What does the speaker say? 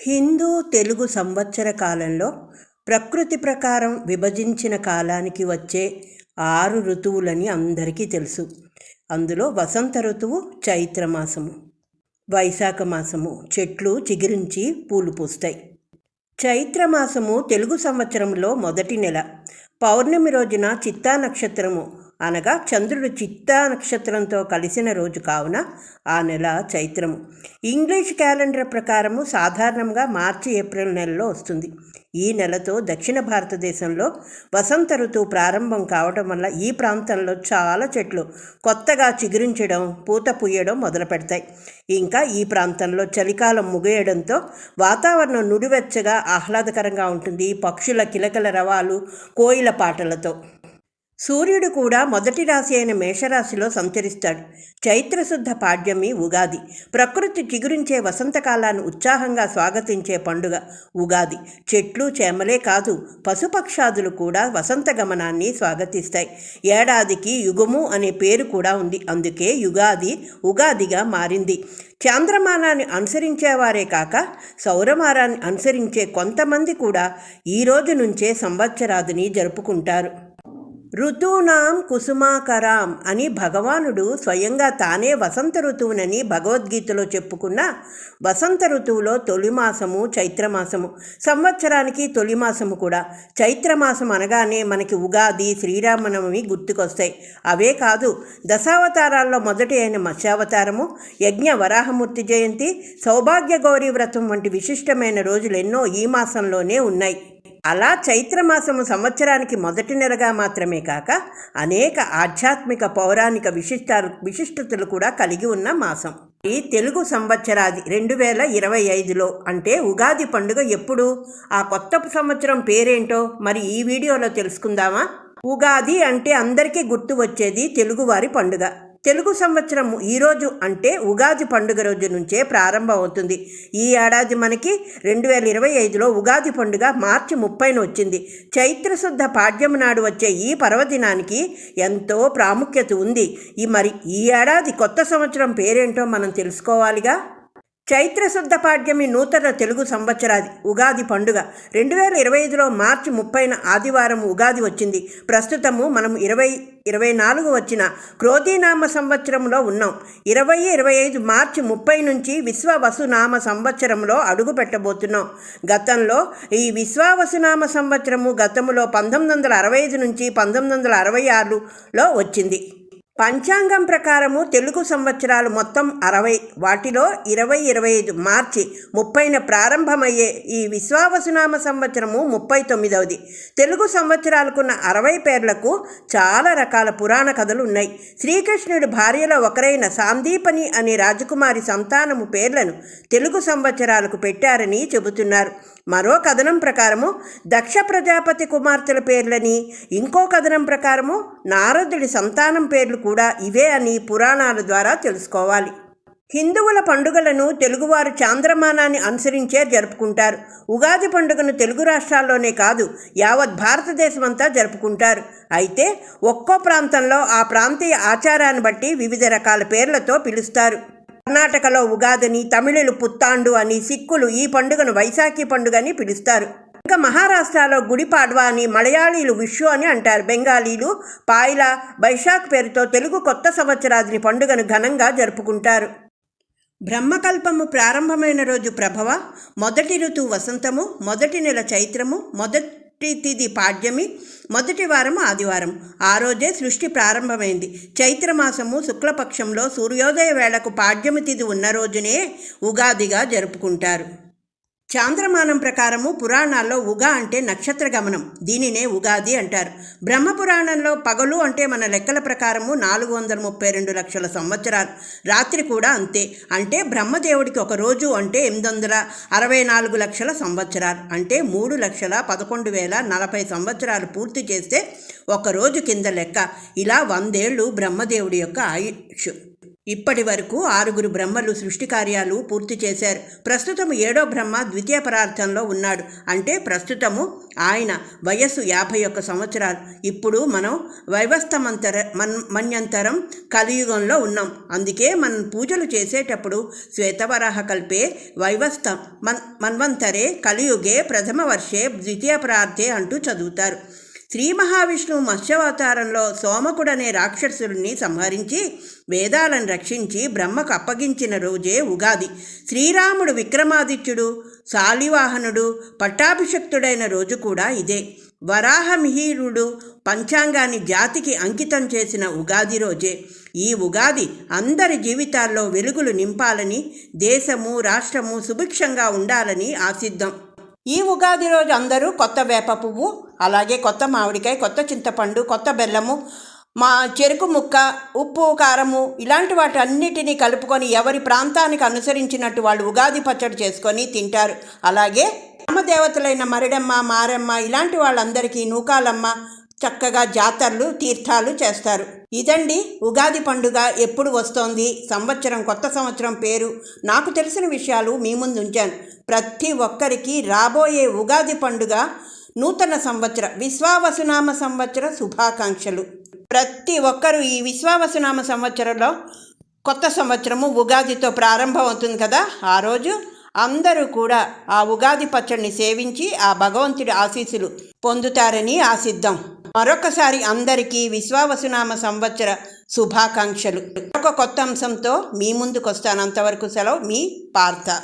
హిందూ తెలుగు సంవత్సర కాలంలో ప్రకృతి ప్రకారం విభజించిన కాలానికి వచ్చే ఆరు ఋతువులని అందరికీ తెలుసు. అందులో వసంత ఋతువు చైత్రమాసము వైశాఖ మాసము చెట్లు చిగురించి పూలు పూస్తాయి. చైత్రమాసము తెలుగు సంవత్సరంలో మొదటి నెల. పౌర్ణమి రోజున చిత్తా నక్షత్రము అనగా చంద్రుడు చిత్తా నక్షత్రంతో కలిసిన రోజు కావున ఆ నెల చైత్రము. ఇంగ్లీష్ క్యాలెండర్ ప్రకారము సాధారణంగా మార్చి ఏప్రిల్ నెలలో వస్తుంది. ఈ నెలతో దక్షిణ భారతదేశంలో వసంత ఋతువు ప్రారంభం కావడం వల్ల ఈ ప్రాంతంలో చాలా చెట్లు కొత్తగా చిగురించడం పూత పూయడం మొదలు పెడతాయి ఇంకా ఈ ప్రాంతంలో చలికాలం ముగియడంతో వాతావరణం నుడివెచ్చగా ఆహ్లాదకరంగా ఉంటుంది. పక్షుల కిలకల రవాలు కోయిల పాటలతో. సూర్యుడు కూడా మొదటి రాశి అయిన మేషరాశిలో సంచరిస్తాడు. చైత్రశుద్ధ పాడ్యమి ఉగాది. ప్రకృతి చిగురించే వసంతకాలాన్ని ఉత్సాహంగా స్వాగతించే పండుగ ఉగాది. చెట్లు చేమలే కాదు పశుపక్షాదులు కూడా వసంత గమనాన్ని స్వాగతిస్తాయి. ఏడాదికి యుగము అనే పేరు కూడా ఉంది. అందుకే యుగాది ఉగాదిగా మారింది. చాంద్రమానాన్ని అనుసరించేవారే కాక సౌరమానాన్ని అనుసరించే కొంతమంది కూడా ఈ రోజు నుంచే సంవత్సరాదిని జరుపుకుంటారు. ఋతూనాం కుసుమాకరాం అని భగవానుడు స్వయంగా తానే వసంత ఋతువునని భగవద్గీతలో చెప్పుకున్న వసంత ఋతువులో తొలి మాసము చైత్రమాసము సంవత్సరానికి తొలి మాసము కూడా. చైత్రమాసం అనగానే మనకి ఉగాది శ్రీరామనవమి గుర్తుకొస్తాయి. అవే కాదు దశావతారాల్లో మొదటి అయిన మత్స్యావతారము యజ్ఞ వరాహమూర్తి జయంతి సౌభాగ్య గౌరీ వ్రతం వంటి విశిష్టమైన రోజులు ఎన్నో ఈ మాసంలోనే ఉన్నాయి. అలా చైత్రమాసము సంవత్సరానికి మొదటి నెలగా మాత్రమే కాక అనేక ఆధ్యాత్మిక పౌరాణిక విశిష్టాలు విశిష్టతలు కూడా కలిగి ఉన్న మాసం. ఈ తెలుగు సంవత్సరాది రెండు వేల ఇరవై ఐదులో అంటే ఉగాది పండుగ ఎప్పుడు? ఆ కొత్త సంవత్సరం పేరేంటో మరి ఈ వీడియోలో తెలుసుకుందామా? ఉగాది అంటే అందరికీ గుర్తు వచ్చేది తెలుగువారి పండుగ. తెలుగు సంవత్సరం ఈరోజు అంటే ఉగాది పండుగ రోజు నుంచే ప్రారంభమవుతుంది. ఈ ఏడాది మనకి రెండు వేల ఇరవై ఐదులో ఉగాది పండుగ మార్చి ముప్పైన వచ్చింది. చైత్రశుద్ధ పాడ్యం నాడు వచ్చే ఈ పర్వదినానికి ఎంతో ప్రాముఖ్యత ఉంది. ఈ మరి ఈ ఏడాది కొత్త సంవత్సరం పేరేంటో మనం తెలుసుకోవాలిగా? చైత్రశుద్ధ పాడ్యమి నూతన తెలుగు సంవత్సరాది ఉగాది పండుగ. రెండు వేల ఇరవై ఐదులో మార్చి ముప్పైన ఆదివారం ఉగాది వచ్చింది. ప్రస్తుతము మనం ఇరవై ఇరవై నాలుగు వచ్చిన క్రోధీనామ సంవత్సరంలో ఉన్నాం. ఇరవై ఇరవై ఐదు మార్చి ముప్పై నుంచి విశ్వవసునామ సంవత్సరంలో అడుగు పెట్టబోతున్నాం. గతంలో ఈ విశ్వావసునామ సంవత్సరము గతంలో పంతొమ్మిది వందల అరవై ఐదు నుంచి పంతొమ్మిది వందల అరవై ఆరులో వచ్చింది. పంచాంగం ప్రకారము తెలుగు సంవత్సరాలు మొత్తం అరవై వాటిలో ఇరవై ఇరవై ఐదు మార్చి ముప్పైన ప్రారంభమయ్యే ఈ విశ్వావసునామ సంవత్సరము ముప్పై తొమ్మిదవది. తెలుగు సంవత్సరాలకున్న అరవై పేర్లకు చాలా రకాల పురాణ కథలు ఉన్నాయి. శ్రీకృష్ణుడి భార్యలో ఒకరైన సాందీపని అనే రాజకుమారి సంతానము పేర్లను తెలుగు సంవత్సరాలకు పెట్టారని చెబుతున్నారు. మరో కథనం ప్రకారము దక్ష ప్రజాపతి కుమార్తెల పేర్లని ఇంకో కథనం ప్రకారము నారదుడి సంతానం పేర్లు కూడా ఇవే అని పురాణాల ద్వారా తెలుసుకోవాలి. హిందువుల పండుగలను తెలుగువారు చాంద్రమానాన్ని అనుసరించే జరుపుకుంటారు. ఉగాది పండుగను తెలుగు రాష్ట్రాల్లోనే కాదు యావత్ భారతదేశమంతా జరుపుకుంటారు. అయితే ఒక్కో ప్రాంతంలో ఆ ప్రాంతీయ ఆచారాన్ని బట్టి వివిధ రకాల పేర్లతో పిలుస్తారు. కర్ణాటకలో ఉగాదిని తమిళులు పుత్తాండు అని సిక్కులు ఈ పండుగను వైశాఖి పండుగ అని పిలుస్తారు. ఇంకా మహారాష్ట్రలో గుడి పాడ్వా అని మలయాళీలు విషు అని అంటారు. బెంగాలీలు పాయిల బైశాఖ్ పేరుతో తెలుగు కొత్త సంవత్సరాదిని పండుగను ఘనంగా జరుపుకుంటారు. బ్రహ్మకల్పము ప్రారంభమైన రోజు ప్రభవ మొదటి ఋతువు వసంతము మొదటి నెల చైత్రము మొదటి తిది పాడ్యమి. మొదటి వారం ఆదివారం. ఆ రోజే సృష్టి ప్రారంభమైంది. చైత్రమాసము శుక్లపక్షంలో సూర్యోదయ వేళకు పాడ్యమి తిది ఉన్న రోజునే ఉగాదిగా జరుపుకుంటారు. చాంద్రమానం ప్రకారము పురాణాల్లో ఉగా అంటే నక్షత్ర గమనం దీనినే ఉగాది అంటారు. బ్రహ్మ పురాణంలో పగలు అంటే మన లెక్కల ప్రకారము నాలుగు వందల ముప్పై రెండు లక్షల సంవత్సరాలు. రాత్రి కూడా అంతే. అంటే బ్రహ్మదేవుడికి ఒక రోజు అంటే ఎనిమిది వందల అరవై నాలుగు లక్షల సంవత్సరాలు. అంటే మూడు లక్షల పదకొండు వేల నలభై సంవత్సరాలు పూర్తి చేస్తే ఒక రోజు కింద లెక్క. ఇలా వందేళ్ళు బ్రహ్మదేవుడి యొక్క ఆయుష్. ఇప్పటి వరకు ఆరుగురు బ్రహ్మలు సృష్టి కార్యాలు పూర్తి చేశారు. ప్రస్తుతం ఏడో బ్రహ్మ ద్వితీయ పరార్థంలో ఉన్నాడు. అంటే ప్రస్తుతము ఆయన వయస్సు యాభై ఒక్క సంవత్సరాలు. ఇప్పుడు మనం వైవస్థమంతర మన్ మన్యంతరం కలియుగంలో ఉన్నాం. అందుకే మనం పూజలు చేసేటప్పుడు శ్వేతవరాహ కల్పే వైవస్థ మన్ మన్వంతరే కలియుగే ప్రథమ వర్షే ద్వితీయ పరార్థే అంటూ చదువుతారు. శ్రీ మహావిష్ణువు మత్స్యావతారంలో సోమకుడనే రాక్షసుడిని సంహరించి వేదాలను రక్షించి బ్రహ్మకు అప్పగించిన రోజే ఉగాది. శ్రీరాముడు విక్రమాదిత్యుడు శాలివాహనుడు పట్టాభిషక్తుడైన రోజు కూడా ఇదే. వరాహమిహీరుడు పంచాంగాన్ని జాతికి అంకితం చేసిన ఉగాది రోజే. ఈ ఉగాది అందరి జీవితాల్లో వెలుగులు నింపాలని దేశము రాష్ట్రము సుభిక్షంగా ఉండాలని ఆశిద్దాం. ఈ ఉగాది రోజు అందరూ కొత్త వేప పువ్వు అలాగే కొత్త మామిడికాయ కొత్త చింతపండు కొత్త బెల్లము మా చెరుకు ముక్క ఉప్పు కారము ఇలాంటి వాటి అన్నిటినీ కలుపుకొని ఎవరి ప్రాంతానికి అనుసరించినట్టు వాళ్ళు ఉగాది పచ్చడి చేసుకొని తింటారు. అలాగే రామదేవతలైన మరిడమ్మ మారమ్మ ఇలాంటి వాళ్ళందరికీ నూకాలమ్మ చక్కగా జాతరలు తీర్థాలు చేస్తారు. ఇదండి ఉగాది పండుగ ఎప్పుడు వస్తోంది సంవత్సరం కొత్త సంవత్సరం పేరు. నాకు తెలిసిన విషయాలు మీ ముందు ఉంచాను. ప్రతి ఒక్కరికి రాబోయే ఉగాది పండుగ నూతన సంవత్సర విశ్వావసునామ సంవత్సర శుభాకాంక్షలు. ప్రతి ఒక్కరూ ఈ విశ్వావసునామ సంవత్సరంలో కొత్త సంవత్సరము ఉగాదితో ప్రారంభం అవుతుంది కదా. ఆ రోజు అందరూ కూడా ఆ ఉగాది పచ్చడిని సేవించి ఆ భగవంతుడి ఆశీస్సులు పొందుతారని ఆశిద్దాం. మరొకసారి అందరికీ విశ్వావసునామ సంవత్సర శుభాకాంక్షలు. ఒక కొత్త అంశంతో మీ ముందుకు వస్తాను అంతవరకు సెలవు మీ పార్త